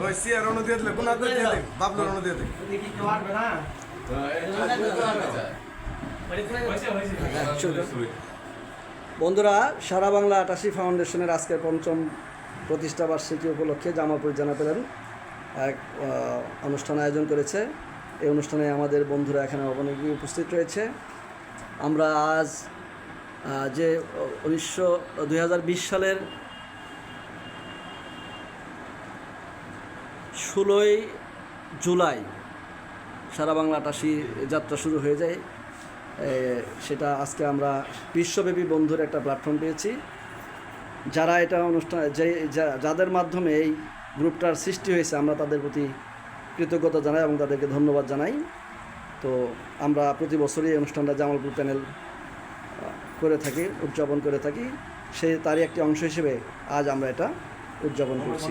ওই সিয়ার রণ দিয়ে দিলে কোন হাতে দিয়ে দে বাবলু রণ দিয়ে দে শুরু করে। বন্ধুরা, সারা বাংলা আটাশি ফাউন্ডেশনের আজকের পঞ্চম প্রতিষ্ঠা বার্ষিকী উপলক্ষে জামালপুর জানা পেলেন এক অনুষ্ঠান আয়োজন করেছে। এই অনুষ্ঠানে আমাদের বন্ধুরা এখানে অনেকেই উপস্থিত রয়েছে। আমরা আজ যে উনিশশো, দুই সালের ষোলোই জুলাই সারা বাংলা আটাশি যাত্রা শুরু হয়ে যায়। সেটা আজকে আমরা বিশ্বব্যাপী বন্ধুর একটা প্ল্যাটফর্ম পেয়েছি। যারা এটা অনুষ্ঠান, যে যাদের মাধ্যমে এই গ্রুপটার সৃষ্টি হয়েছে, আমরা তাদের প্রতি কৃতজ্ঞতা জানাই এবং তাদেরকে ধন্যবাদ জানাই। তো আমরা প্রতি বছরই এই অনুষ্ঠানটা জামালপুর প্যানেল করে থাকি, উদযাপন করে থাকি। সে, তারই একটি অংশ হিসেবে আজ আমরা এটা উদযাপন করছি।